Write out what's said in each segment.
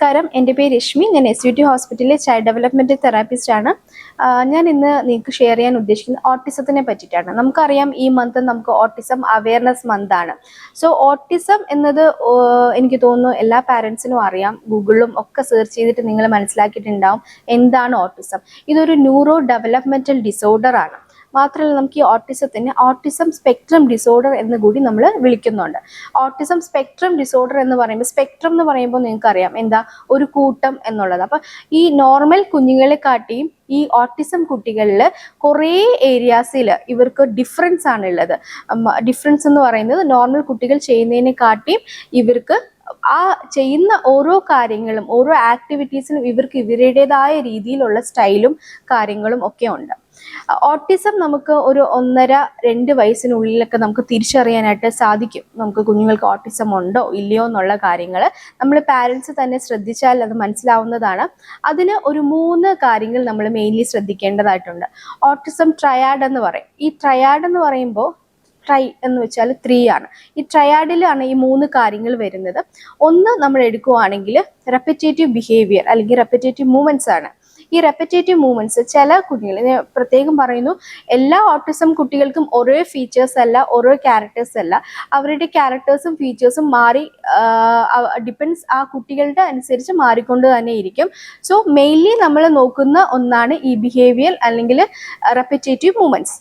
നമസ്കാരം. എന്റെ പേര് രശ്മി. ഞാൻ എസ് യു ടി ഹോസ്പിറ്റലിലെ ചൈൽഡ് ഡെവലപ്മെന്റ് തെറാപ്പിസ്റ്റ് ആണ്. ഞാൻ ഇന്ന് നിങ്ങൾക്ക് ഷെയർ ചെയ്യാൻ ഉദ്ദേശിക്കുന്ന ഓട്ടിസത്തിനെ പറ്റിയിട്ടാണ്. നമുക്കറിയാം ഈ മന്ത് നമുക്ക് ഓട്ടിസം അവയർനെസ് മന്ത് ആണ്. സോ ഓട്ടിസം എന്നത് എനിക്ക് തോന്നുന്നു എല്ലാ പാരൻസിനും അറിയാം. ഗൂഗിളിലും ഒക്കെ സെർച്ച് ചെയ്തിട്ട് നിങ്ങൾ മനസ്സിലാക്കിയിട്ടുണ്ടാവും എന്താണ് ഓട്ടിസം. ഇതൊരു ന്യൂറോ ഡെവലപ്മെന്റൽ ഡിസോർഡർ ആണ്. മാത്രമല്ല നമുക്ക് ഈ ഓട്ടിസത്തിന് ഓട്ടിസം സ്പെക്ട്രം ഡിസോർഡർ എന്ന് കൂടി നമ്മൾ വിളിക്കുന്നുണ്ട്. ഓട്ടിസം സ്പെക്ട്രം ഡിസോർഡർ എന്ന് പറയുമ്പോൾ സ്പെക്ട്രം എന്ന് പറയുമ്പോൾ നിങ്ങൾക്കറിയാം എന്താ? ഒരു കൂട്ടം എന്നുള്ളത്. അപ്പം ഈ നോർമൽ കുഞ്ഞുങ്ങളെ കാട്ടിയും ഈ ഓട്ടിസം കുട്ടികളിൽ കുറേ ഏരിയാസിൽ ഇവർക്ക് ഡിഫറൻസ് ആണുള്ളത്. ഡിഫറൻസ് എന്ന് പറയുന്നത് നോർമൽ കുട്ടികൾ ചെയ്യുന്നതിനെ കാട്ടിയും ഇവർക്ക് ആ ചെയ്യുന്ന ഓരോ കാര്യങ്ങളും ഓരോ ആക്ടിവിറ്റീസിലും ഇവർക്ക് ഇവരുടേതായ രീതിയിലുള്ള സ്റ്റൈലും കാര്യങ്ങളും ഒക്കെ ഉണ്ട്. ഓട്ടിസം നമുക്ക് ഒരു ഒന്നര രണ്ട് വയസ്സിനുള്ളിലൊക്കെ നമുക്ക് തിരിച്ചറിയാനായിട്ട് സാധിക്കും. നമുക്ക് കുഞ്ഞുങ്ങൾക്ക് ഓട്ടിസം ഉണ്ടോ ഇല്ലയോ എന്നുള്ള കാര്യങ്ങൾ നമ്മൾ പാരൻസ് തന്നെ ശ്രദ്ധിച്ചാൽ അത് മനസ്സിലാവുന്നതാണ്. അതിന് ഒരു മൂന്ന് കാര്യങ്ങൾ നമ്മൾ മെയിൻലി ശ്രദ്ധിക്കേണ്ടതായിട്ടുണ്ട്. ഓട്ടിസം ട്രയാഡ് എന്ന് പറയും. ഈ ട്രയാഡ് എന്ന് പറയുമ്പോൾ ട്രൈ എന്ന് വെച്ചാൽ ത്രീ ആണ്. ഈ ട്രയാഡിലാണ് ഈ മൂന്ന് കാര്യങ്ങൾ വരുന്നത്. ഒന്ന് നമ്മൾ എടുക്കുവാണെങ്കിൽ റെപ്പറ്റേറ്റീവ് ബിഹേവിയർ അല്ലെങ്കിൽ റെപ്പറ്റേറ്റീവ് മൂവ്മെന്റ്സ് ആണ്. ഈ റെപ്പറ്റേറ്റീവ് മൂവ്മെന്റ്സ് ചില കുട്ടികൾ പ്രത്യേകം പറയുന്നു എല്ലാ ഓട്ടിസം കുട്ടികൾക്കും ഒരേ ഫീച്ചേഴ്സ് അല്ല ഓരോ ക്യാരക്ടേഴ്സ് അല്ല. അവരുടെ ക്യാരക്ടേഴ്സും ഫീച്ചേഴ്സും മാറി ഡിപ്പെൻസ് ആ കുട്ടികളുടെ അനുസരിച്ച് മാറിക്കൊണ്ട് തന്നെ ഇരിക്കും. സോ മെയിൻലി നമ്മൾ നോക്കുന്ന ഒന്നാണ് ഈ ബിഹേവിയർ അല്ലെങ്കിൽ റെപ്പറ്റേറ്റീവ് മൂവ്മെന്റ്സ്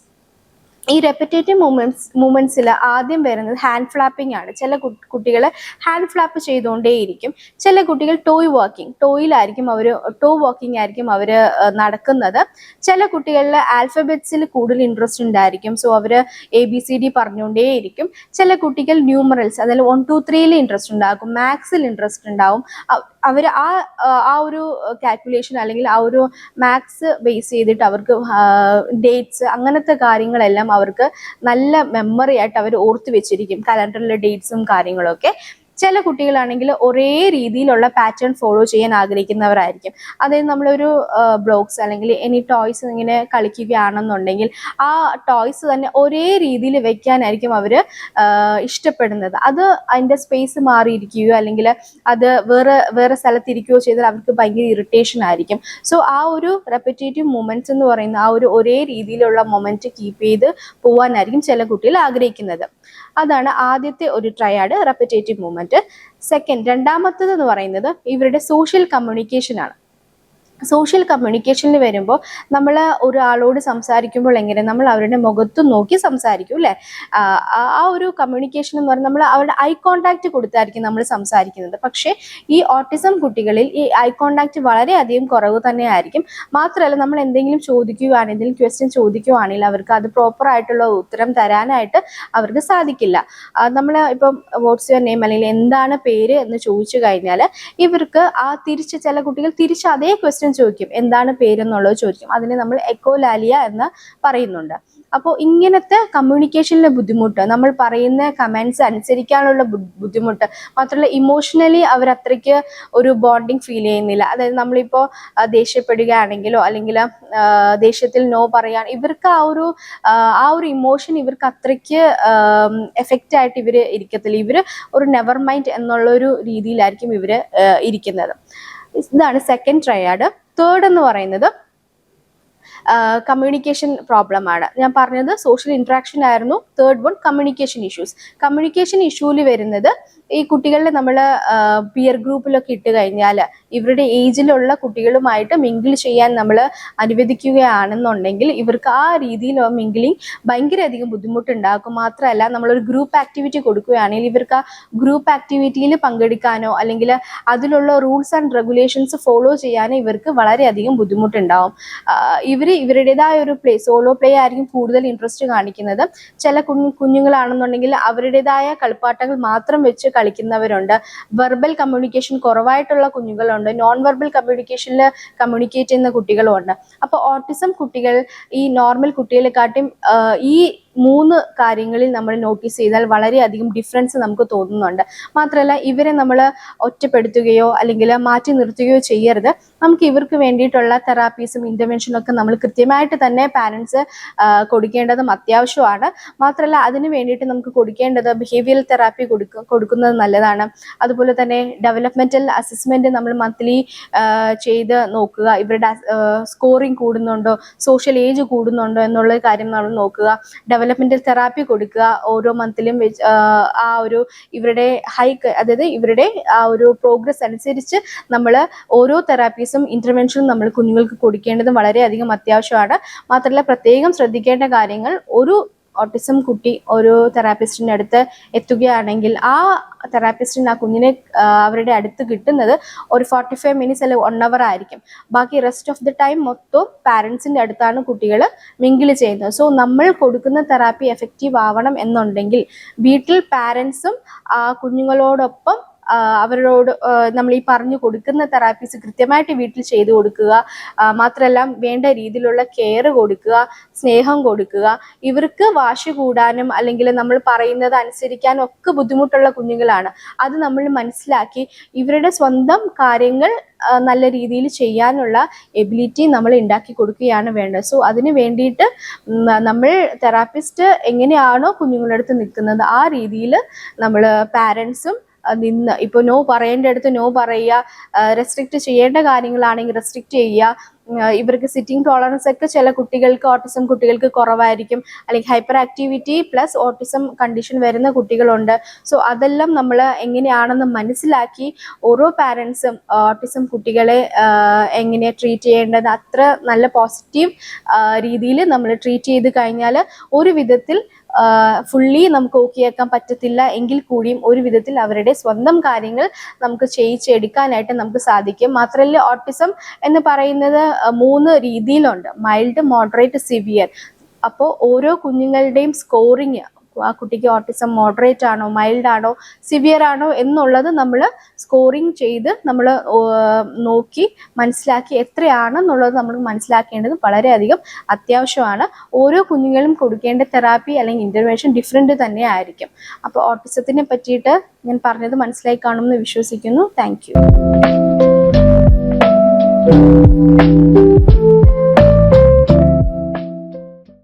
ഈ റെപ്പറ്റേറ്റീവ് മൂവ്മെന്റ്സ് മൂവ്മെന്റ്സിൽ ആദ്യം വരുന്നത് ഹാൻഡ് ഫ്ലാപ്പിംഗ് ആണ്. ചില കുട്ടികൾ ഹാൻഡ് ഫ്ലാപ്പ് ചെയ്തുകൊണ്ടേയിരിക്കും ചില കുട്ടികൾ ടോയ് വാക്കിംഗ് ടോയിലായിരിക്കും അവർ ടോ വാക്കിംഗ് ആയിരിക്കും അവർ നടക്കുന്നത്. ചില കുട്ടികളിൽ ആൽഫബറ്റ്സിൽ കൂടുതൽ ഇൻട്രസ്റ്റ് ഉണ്ടായിരിക്കും. സോ അവർ എ ബി സി ഡി പറഞ്ഞുകൊണ്ടേയിരിക്കും ചില കുട്ടികൾ ന്യൂമറൽസ് അതായത് വൺ ടു ത്രീയിൽ ഇൻട്രസ്റ്റ് ഉണ്ടാകും. മാത്സിൽ ഇൻട്രസ്റ്റ് ഉണ്ടാവും. അവർ ആ ആ ഒരു കാൽക്കുലേഷൻ അല്ലെങ്കിൽ ആ ഒരു മാത്സ് ബേസ് ചെയ്തിട്ട് അവർക്ക് ഡേറ്റ്സ് അങ്ങനത്തെ കാര്യങ്ങളെല്ലാം അവർക്ക് നല്ല മെമ്മറി ആയിട്ട് അവർ ഓർത്ത് വെച്ചിരിക്കും. കലണ്ടറിലെ ഡേറ്റ്സും കാര്യങ്ങളൊക്കെ. ചില കുട്ടികളാണെങ്കിൽ ഒരേ രീതിയിലുള്ള പാറ്റേൺ ഫോളോ ചെയ്യാൻ ആഗ്രഹിക്കുന്നവരായിരിക്കും. അതായത് നമ്മളൊരു ബ്ലോഗ്സ് അല്ലെങ്കിൽ എനി ടോയ്സ് ഇങ്ങനെ കളിക്കുകയാണെന്നുണ്ടെങ്കിൽ ആ ടോയ്സ് തന്നെ ഒരേ രീതിയിൽ വെക്കാനായിരിക്കും അവർ ഇഷ്ടപ്പെടുന്നത്. അത് അതിന്റെ സ്പേസ് മാറിയിരിക്കുകയോ അല്ലെങ്കിൽ അത് വേറെ വേറെ സ്ഥലത്തിരിക്കുകയോ ചെയ്താൽ അവർക്ക് ഭയങ്കര ഇറിറ്റേഷൻ ആയിരിക്കും. സോ ആ ഒരു റെപ്പറ്റേറ്റീവ് മൊമെന്റ്സ് എന്ന് പറയുന്ന ആ ഒരു ഒരേ രീതിയിലുള്ള മൊമെന്റ് കീപ്പ് ചെയ്ത് പോകാനായിരിക്കും ചില കുട്ടികൾ ആഗ്രഹിക്കുന്നത്. അതാണ് ആദ്യത്തെ ഒരു ട്രയാഡ് റെപ്പറ്റേറ്റീവ് മൂവ്മെന്റ് സെക്കൻഡ് രണ്ടാമത്തത് എന്ന് പറയുന്നത് ഇവരുടെ സോഷ്യൽ കമ്മ്യൂണിക്കേഷൻ ആണ്. സോഷ്യൽ കമ്മ്യൂണിക്കേഷനിൽ വരുമ്പോൾ നമ്മൾ ഒരാളോട് സംസാരിക്കുമ്പോൾ എങ്ങനെ നമ്മൾ അവരുടെ മുഖത്ത് നോക്കി സംസാരിക്കും അല്ലേ? ആ ഒരു കമ്മ്യൂണിക്കേഷൻ എന്ന് പറഞ്ഞാൽ നമ്മൾ അവരുടെ ഐ കോണ്ടാക്ട് കൊടുത്തായിരിക്കും നമ്മൾ സംസാരിക്കുന്നത്. പക്ഷേ ഈ ഓട്ടിസം കുട്ടികളിൽ ഈ ഐ കോണ്ടാക്ട് വളരെയധികം കുറവ് തന്നെയായിരിക്കും. മാത്രമല്ല നമ്മൾ എന്തെങ്കിലും ചോദിക്കുകയാണെങ്കിൽ എന്തെങ്കിലും ക്വസ്റ്റ്യൻ ചോദിക്കുകയാണെങ്കിൽ അവർക്ക് അത് പ്രോപ്പർ ആയിട്ടുള്ള ഉത്തരം തരാനായിട്ട് അവർക്ക് സാധിക്കില്ല. നമ്മൾ ഇപ്പം വാട്സ് യുവർ നെയിം അല്ലെങ്കിൽ എന്താണ് പേര് എന്ന് ചോദിച്ചു കഴിഞ്ഞാൽ ഇവർക്ക് ആ തിരിച്ച് ചില കുട്ടികൾ തിരിച്ച് അതേ ക്വസ്റ്റ്യൻ ചോദിക്കും. എന്താണ് പേരെന്നുള്ളത് ചോദിക്കും. അതിനെ നമ്മൾ എക്കോലാലിയ എന്ന് പറയുന്നുണ്ട്. അപ്പോൾ ഇങ്ങനത്തെ കമ്മ്യൂണിക്കേഷനിലെ ബുദ്ധിമുട്ട് നമ്മൾ പറയുന്ന കമൻസ് അനുസരിക്കാനുള്ള ബുദ്ധിമുട്ട് മാത്രമല്ല ഇമോഷണലി അവർ അത്രയ്ക്ക് ഒരു ബോണ്ടിങ് ഫീൽ ചെയ്യുന്നില്ല. അതായത് നമ്മളിപ്പോൾ ദേഷ്യപ്പെടുകയാണെങ്കിലോ അല്ലെങ്കിൽ ദേഷ്യത്തിൽ നോ പറയാൻ ഇവർക്ക് ആ ഒരു ആ, ഒരു ഇമോഷൻ ഇവർക്ക് അത്രയ്ക്ക് എഫക്റ്റ് ആയിട്ട് ഇവർ ഇരിക്കത്തില്ല. ഇവർ ഒരു നെവർ മൈൻഡ് എന്നുള്ള ഒരു രീതിയിലായിരിക്കും ഇവർ ഇരിക്കുന്നത്. ഇതാണ് സെക്കൻഡ് ട്രയാഡ് തേർഡ് എന്ന് പറയുന്നത് കമ്മ്യൂണിക്കേഷൻ പ്രോബ്ലം ആണ്. ഞാൻ പറഞ്ഞത് സോഷ്യൽ ഇൻട്രാക്ഷൻ ആയിരുന്നു. Third one communication issues communication ഇഷ്യൂവിൽ വരുന്നത് ഈ കുട്ടികളെ നമ്മൾ പിയർ ഗ്രൂപ്പിലൊക്കെ ഇട്ട് കഴിഞ്ഞാൽ ഇവരുടെ ഏജിലുള്ള കുട്ടികളുമായിട്ട് മിങ്കിൾ ചെയ്യാൻ നമ്മൾ അനുവദിക്കുകയാണെന്നുണ്ടെങ്കിൽ ഇവർക്ക് ആ രീതിയിൽ മിങ്കിളിങ് ഭയങ്കരധികം ബുദ്ധിമുട്ടുണ്ടാക്കും. മാത്രമല്ല നമ്മളൊരു ഗ്രൂപ്പ് ആക്ടിവിറ്റി കൊടുക്കുകയാണെങ്കിൽ ഇവർക്ക് ആ ഗ്രൂപ്പ് ആക്ടിവിറ്റിയിൽ പങ്കെടുക്കാനോ അല്ലെങ്കിൽ അതിലുള്ള റൂൾസ് ആൻഡ് റെഗുലേഷൻസ് ഫോളോ ചെയ്യാനോ ഇവർക്ക് വളരെയധികം ബുദ്ധിമുട്ടുണ്ടാവും. ഇവർ ഇവരുടേതായ ഒരു പ്ലേ സോളോ പ്ലേ ആയിരിക്കും കൂടുതൽ ഇൻട്രസ്റ്റ് കാണിക്കുന്നത്. ചില കുഞ്ഞു കുഞ്ഞുങ്ങളാണെന്നുണ്ടെങ്കിൽ അവരുടേതായ കളിപ്പാട്ടങ്ങൾ മാത്രം വെച്ച് കളിക്കുന്നവരുണ്ട്. വെർബൽ കമ്മ്യൂണിക്കേഷൻ കുറവായിട്ടുള്ള കുഞ്ഞുങ്ങളുണ്ട്. നോൺ വെർബൽ കമ്മ്യൂണിക്കേഷനിൽ കമ്മ്യൂണിക്കേറ്റ് ചെയ്യുന്ന കുട്ടികളുമുണ്ട്. അപ്പോൾ ഓട്ടിസം കുട്ടികൾ ഈ നോർമൽ കുട്ടികളെക്കാട്ടും ഈ മൂന്ന് കാര്യങ്ങളിൽ നമ്മൾ നോട്ടീസ് ചെയ്താൽ വളരെയധികം ഡിഫറൻസ് നമുക്ക് തോന്നുന്നുണ്ട്. മാത്രമല്ല ഇവരെ നമ്മൾ ഒറ്റപ്പെടുത്തുകയോ അല്ലെങ്കിൽ മാറ്റി നിർത്തുകയോ ചെയ്യരുത്. നമുക്ക് ഇവർക്ക് വേണ്ടിയിട്ടുള്ള തെറാപ്പീസും ഇന്റർവെൻഷനും ഒക്കെ നമ്മൾ കൃത്യമായിട്ട് തന്നെ പാരൻസ് കൊടുക്കേണ്ടതും അത്യാവശ്യമാണ്. മാത്രമല്ല അതിന് വേണ്ടിയിട്ട് നമുക്ക് കൊടുക്കേണ്ടത് ബിഹേവിയറൽ തെറാപ്പി കൊടുക്ക കൊടുക്കുന്നത് നല്ലതാണ്. അതുപോലെ തന്നെ ഡെവലപ്മെന്റൽ അസസ്മെന്റ് നമ്മൾ മന്ത്ലി ചെയ്ത് നോക്കുക. ഇവരുടെ സ്കോറിങ് കൂടുന്നുണ്ടോ? സോഷ്യൽ ഏജ് കൂടുന്നുണ്ടോ? എന്നുള്ള കാര്യം നമ്മൾ നോക്കുക. ഡെവലപ്മെന്റൽ തെറാപ്പി കൊടുക്കുക ഓരോ മന്തിലും ആ ഒരു ഇവരുടെ ഹൈക്ക് അതായത് ഇവരുടെ ആ ഒരു പ്രോഗ്രസ് അനുസരിച്ച് നമ്മൾ ഓരോ തെറാപ്പീസും ഇന്റർവെൻഷനും നമ്മൾ കുഞ്ഞുങ്ങൾക്ക് കൊടുക്കേണ്ടതും വളരെയധികം അത്യാവശ്യമാണ്. മാത്രമല്ല പ്രത്യേകം ശ്രദ്ധിക്കേണ്ട കാര്യങ്ങൾ ഒരു ഓട്ടിസം കുട്ടി ഒരു തെറാപ്പിസ്റ്റിന്റെ അടുത്ത് എത്തുകയാണെങ്കിൽ ആ തെറാപ്പിസ്റ്റിന് ആ കുഞ്ഞിനെ അവരുടെ അടുത്ത് കിട്ടുന്നത് ഒരു ഫോർട്ടി ഫൈവ് മിനിറ്റ്സ് അല്ലെങ്കിൽ വൺ അവർ ആയിരിക്കും. ബാക്കി റെസ്റ്റ് ഓഫ് ദി ടൈം മൊത്തം പാരൻസിന്റെ അടുത്താണ് കുട്ടികൾ മിങ്കിൾ ചെയ്യുന്നത്. സോ നമ്മൾ കൊടുക്കുന്ന തെറാപ്പി എഫക്റ്റീവ് ആവണം എന്നുണ്ടെങ്കിൽ വീട്ടിൽ പാരൻസും ആ കുഞ്ഞുങ്ങളോടൊപ്പം അവരോട് നമ്മൾ ഈ പറഞ്ഞു കൊടുക്കുന്ന തെറാപ്പീസ് കൃത്യമായിട്ട് വീട്ടിൽ ചെയ്തു കൊടുക്കുക. മാത്രമല്ല വേണ്ട രീതിയിലുള്ള കെയർ കൊടുക്കുക സ്നേഹം കൊടുക്കുക. ഇവർക്ക് വാശി കൂടാനും അല്ലെങ്കിൽ നമ്മൾ പറയുന്നത് അനുസരിക്കാനും ഒക്കെ ബുദ്ധിമുട്ടുള്ള കുഞ്ഞുങ്ങളാണ്. അത് നമ്മൾ മനസ്സിലാക്കി ഇവരുടെ സ്വന്തം കാര്യങ്ങൾ നല്ല രീതിയിൽ ചെയ്യാനുള്ള എബിലിറ്റി നമ്മൾ ഉണ്ടാക്കി കൊടുക്കുകയാണ് വേണ്ടത്. സോ അതിന് വേണ്ടിയിട്ട് നമ്മൾ തെറാപ്പിസ്റ്റ് എങ്ങനെയാണോ കുഞ്ഞുങ്ങളുടെ അടുത്ത് നിൽക്കുന്നത് ആ രീതിയിൽ നമ്മൾ പാരൻസും നിന്ന്. ഇപ്പോൾ നോ പറയേണ്ട അടുത്ത് നോ പറയുക റെസ്ട്രിക്റ്റ് ചെയ്യേണ്ട കാര്യങ്ങളാണെങ്കിൽ റെസ്ട്രിക്റ്റ് ചെയ്യുക. ഇവർക്ക് സിറ്റിംഗ് ടോളറൻസ് ഒക്കെ ചില കുട്ടികൾക്ക് ഓട്ടിസം കുട്ടികൾക്ക് കുറവായിരിക്കും. അല്ലെങ്കിൽ hyper activity plus autism condition വരുന്ന കുട്ടികളുണ്ട്. സോ അതെല്ലാം നമ്മൾ എങ്ങനെയാണെന്ന് മനസ്സിലാക്കി ഓരോ പാരൻസും ഓട്ടിസം കുട്ടികളെ എങ്ങനെ ട്രീറ്റ് ചെയ്യേണ്ടത് അത്ര നല്ല പോസിറ്റീവ് രീതിയിൽ നമ്മൾ ട്രീറ്റ് ചെയ്ത് കഴിഞ്ഞാൽ ഒരു വിധത്തിൽ ഫുള്ളി നമുക്ക് ഓക്കിയാക്കാൻ പറ്റത്തില്ല എങ്കിൽ കൂടിയും ഒരു വിധത്തിൽ അവരുടെ സ്വന്തം കാര്യങ്ങൾ നമുക്ക് ചെയ്യിച്ചെടുക്കാനായിട്ട് നമുക്ക് സാധിക്കും. മാത്രമല്ല ഓട്ടിസം എന്ന് പറയുന്നത് മൂന്ന് രീതിയിലുണ്ട്. മൈൽഡ് മോഡറേറ്റ് സിവിയർ അപ്പോൾ ഓരോ കുഞ്ഞുങ്ങളുടെയും സ്കോറിങ് ആ കുട്ടിക്ക് ഓട്ടിസം മോഡറേറ്റ് ആണോ മൈൽഡ് ആണോ സിവിയർ ആണോ എന്നുള്ളത് നമ്മൾ സ്കോറിങ് ചെയ്ത് നമ്മൾ നോക്കി മനസ്സിലാക്കി എത്രയാണെന്നുള്ളത് നമ്മൾ മനസ്സിലാക്കേണ്ടത് വളരെയധികം അത്യാവശ്യമാണ്. ഓരോ കുഞ്ഞുങ്ങളും കൊടുക്കേണ്ട തെറാപ്പി അല്ലെങ്കിൽ ഇന്റർവെൻഷൻ ഡിഫറെന്റ് തന്നെ ആയിരിക്കും. അപ്പോൾ ഓട്ടിസത്തിനെ പറ്റിയിട്ട് ഞാൻ പറഞ്ഞത് മനസ്സിലായി കാണുമെന്ന് വിശ്വസിക്കുന്നു. Thank you